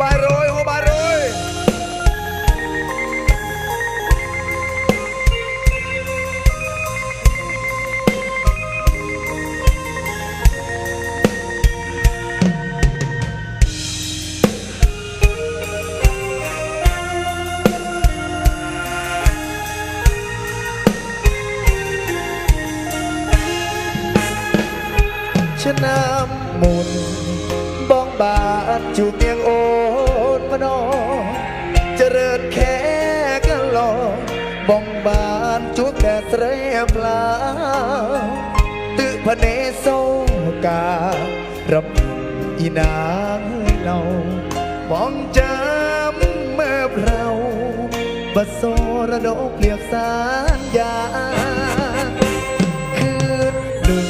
บายโรยโฮ บานองบานจูบเมียงโอนมานอเจริญแค่กันหลอบ้องบานจูบแต่เสรปลาตึพเนโซการับอีนางเรามองจำเมื่อเราบัดโซระดกเรียกสารยาคืนหนึ่ง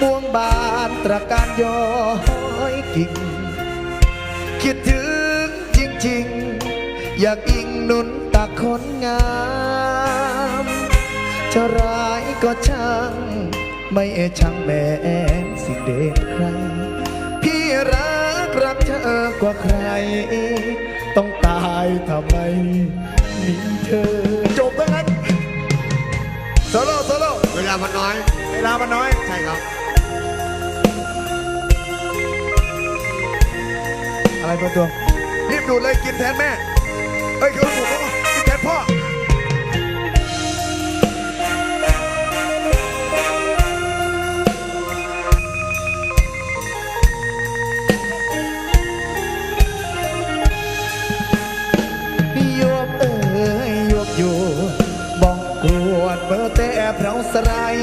ม่วงบานตระการยอ ยกิ่งคิดถึงจริงๆ อยากอิงหนุนตักคนงาม จะร้ายก็ช่าง ไม่เอช่างแม้นสิ่งเด่นใคร พี่รักรักเธอกว่าใคร ต้องตายทำไมมีเธอ จบแล้วงั้นโซโล่โซโล่เวลามันน้อย เวลามันน้อย ใช่ครับ อะไรตัวตัวรีบดูดเลยกินแทนแม่ เอ้ยคือดูดกินแทนพ่อยวบเอ้ยยวบอยู่บ้องกรวดเบอร์แต่แพรวสลาย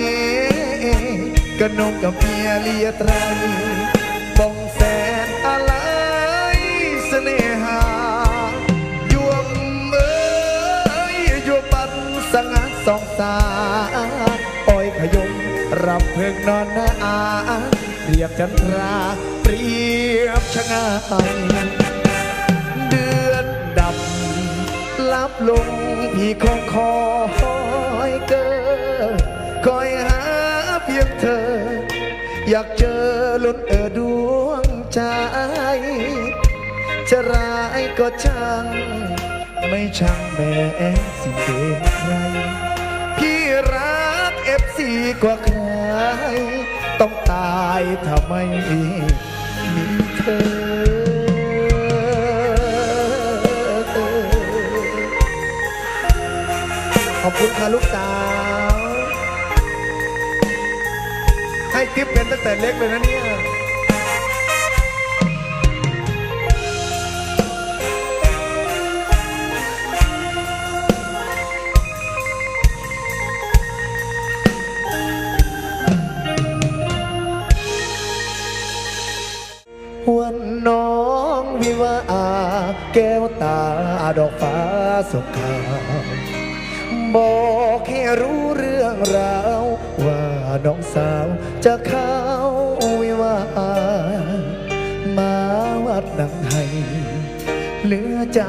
กระนงกับเมียเลียไตร นอนหน้าอาเปรียบจันทราเปรียบชะงายเดือนดำลับลงพี่คงคอยเกิดคอยหาเพียงเธอ อยากเจอลุ้นเออดวงใจจะร้ายก็ช่างไม่ช่างแม้สิ่งเด่นใครพี่รักเอฟซีกว่าใคร ถ้าไม่มีเธอ ขอบคุณค่ะลูกสาว ให้ทิปเป็นตั้งแต่เล็กเลยนะเนี่ย แก้วตาดอกฟ้าสงขาวบอกให้รู้เรื่องราว ว่าน้องสาวจะเข้าวิวาห์มาวัดนังให้เหลือใจ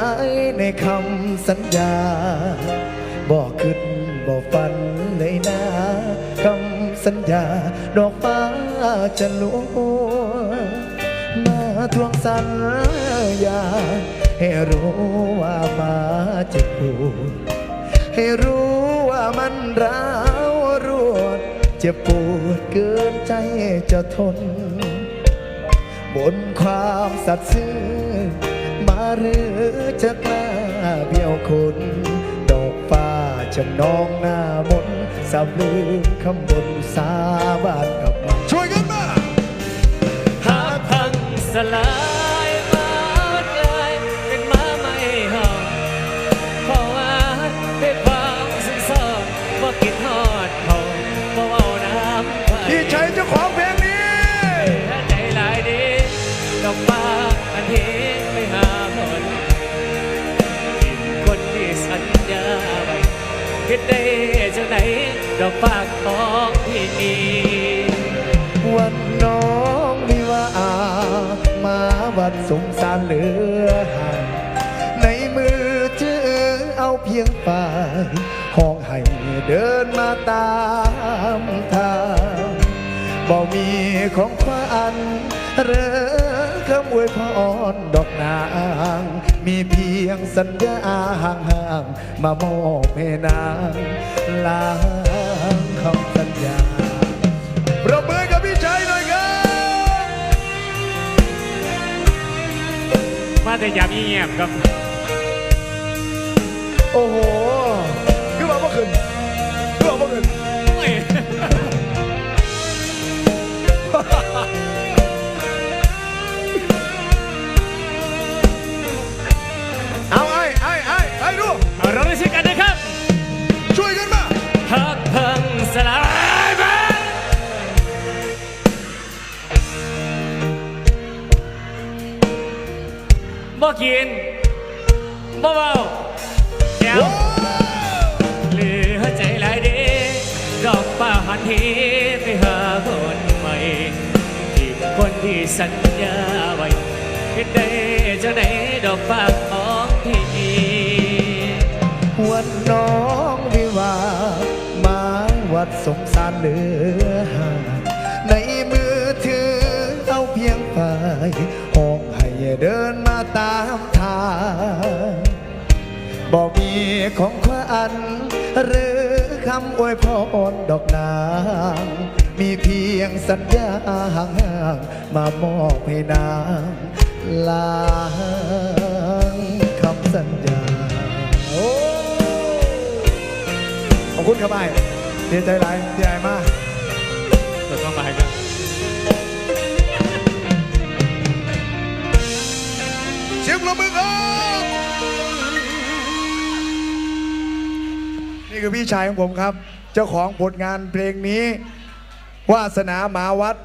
ในคำสัญญา บอกขึ้นบอกฝันเลยนะคำสัญญา ดอกฟ้าจะลวงมาทวงสัญ ญาให้รู้ว่ามาเจ็บปวดให้รู้ว่ามันร้าวรวดเจ็บปวดเกินใจจะทน บนความสัตย์ซื่อมาหรือจะกล้าเบี้ยวคนดอกฟ้าจะนองหน้ามนต์สาบลืมคำบนสาบานกับมันช่วยกันมาหากพังสลาย คิดได้จังไหนดอกฟ้าของพี่นีวันน้องมีว่าอามาวัดสงสารเหลือห่างในมือถือเอาเพียงปลายห้องให้เดินมาตามทางบ่มีของขวัญหรือคำอวยพรดอกนา ยงสัญญาห่างๆมามอบให้นางลางคำสัญญาปรบมือกับพี่ชัยหน่อยครับ มาแต่ยามเงียบครับ โอ้โหคือว่าเมื่อคืนคือว่าเมื่อคืนโอ้ย กินบ่เบาแก้วเหลือใจหลายเดดอกป่าหันทีไปหาคนใหม่ที่คนที่สัญญาไว้เห็นได้เจ้าไหนดอกป่าของพี่วันน้องวิวาห์มาวัดสงสารเหลือ บอกมีของขวัญหรือคำอวยพรดอกนางมีเพียงสัญญาห่างมามอบให้นางลางคำสัญญาโอ้ขอบคุณครับไอ้เดียใจไรเดียใจมากเปิดมาหมายกันเสียงปรบมือครั นี่คือพี่ชายของผมครับ เจ้าของผลงานเพลงนี้วาสนาหมาวัด